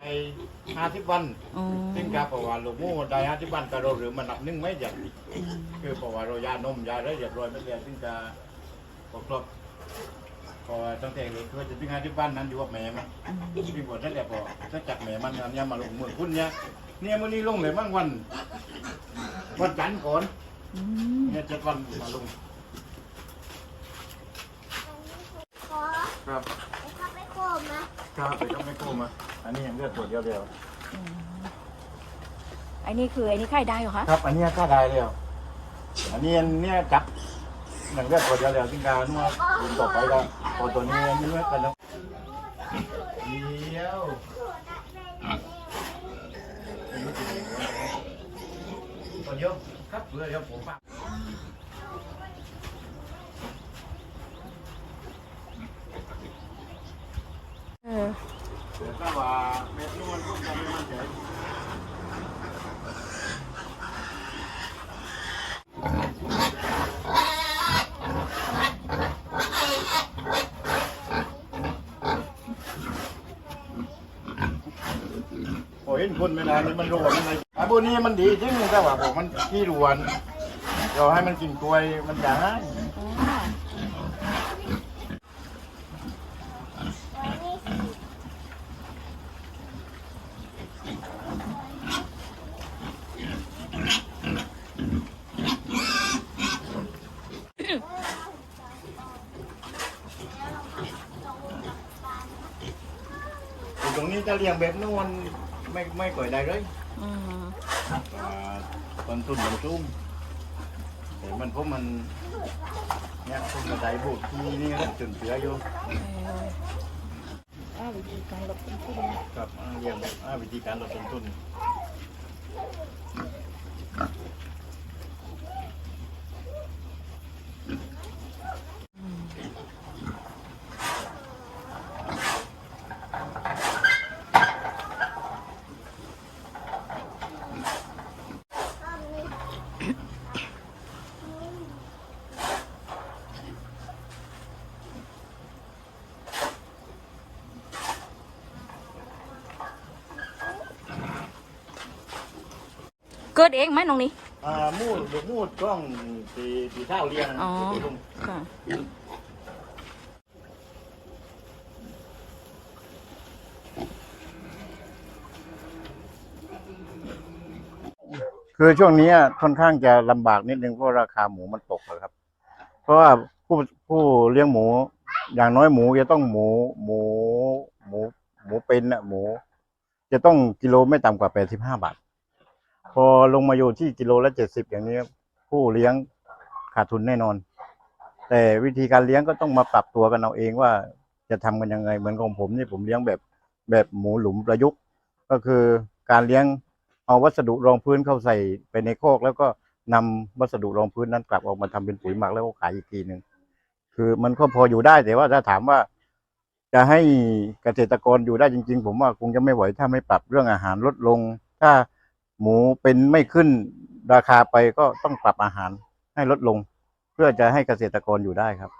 ไอห้าสิบวัน อ๋อซึ่งครัเพราะว่าลูกมูได้ห้าสิบวันกระโดดหรือมันหนักนึ่งไม่หยากคือเพราะว่าเรายานมยาได้เรียบรอยไม่เรียนซึ่งจะครบครบเพรตั้งแต่เลยคือจะถึงห้าสิบวันนั้นอยู่กับแม่มันพี่บวชนั่นแหละพอถ้าจับแม่มันเนี่ยมาหลงเมืองคุณเนี่ยเนี่ยมันนี่ลงเลยมั่งวันวันจันทร์ก่อน เนี่ยเจ็ดวันมาลงขอครับไปเข้าไปโคมนะครับไปต้องไม่โกมาอันนี้ยังเลือดตัวเดียวเดียวไอ้นี่คือไอ้นี่ไข่ได้เหรอคะครับ อันนี้ก็ได้แล้วอันนี้เนี่ยจับหนังเลือดตัวเดียวเดียวซึ่งการนวดดึงต่อไปก็พอตัวนี้นี่นวดกันแล้วเดียวตัวเดียว ครับเพื่อเดี๋ยวผมฟังเออเดี๋ยวก็ว่าเม็ดนวดพวกนั้นไม่มั่นใจโอ้ย เห็นคนไม่นานนี่มันรวนอะไรไอ้พวกนี้มันดีจริงแต่ว่าผมมันขี้รวนเราให้มันกินกล้วยมันจะให้อ๋อวันนี้ตรงนี้จะเลี้ยงแบบนู้น ไม่ไม่ก่อยได้เลยอืมอ่าต้นทุนมันสูงแต่มันพวกมันเนี่ยพวกมันได้บุกที่นี่ก็จนเสืออยู่เอออ้าววิธีการหลบต้นทุนครับอ่าเลี้ยงแบบอ่าวิธีการลดต้นทุน เกิดเองไหมน้องนี่อ่ามูดลูกมูดกล้องตีตีเท้าเลี้ยงอ๋อ ตีลงค่ะคือช่วงนี้ค่อนข้างจะลำบากนิดนึงเพราะราคาหมูมันตกอะครับ เพราะว่าผู้ผู้เลี้ยงหมู อย่างน้อยหมูจะต้องหมูหมูหมูหมูเป็นอะหมู จะต้องกิโลไม่ต่ำกว่าแปดสิบห้าบาท พอลงมาอยู่ที่กิโลละเจ็ดสิบอย่างนี้ ผู้เลี้ยงขาดทุนแน่นอน แต่วิธีการเลี้ยงก็ต้องมาปรับตัวกันเอาเองว่าจะทำกันยังไงเหมือนของผมนี่ผมเลี้ยงแบบแบบหมูหลุมประยุกต์ ก็คือการเลี้ยงเอาวัสดุรองพื้นเข้าใส่ไปในโคอกแล้วก็นำวัสดุรองพื้นนั้นกลับออกมาทำเป็นปุ๋ยหมักแล้วก็ขายอีกทีหนึ่งคือมันก็พออยู่ได้แต่ว่าถ้าถามว่า จะให้เกษตรกรอยู่ได้จริง ๆ ผมว่าคงจะไม่ไหวถ้าไม่ปรับเรื่องอาหารลดลง ถ้า หมูเป็นไม่ขึ้นราคาไปก็ต้องปรับอาหารให้ลดลง เพื่อจะให้เกษตรกรอยู่ได้ครับ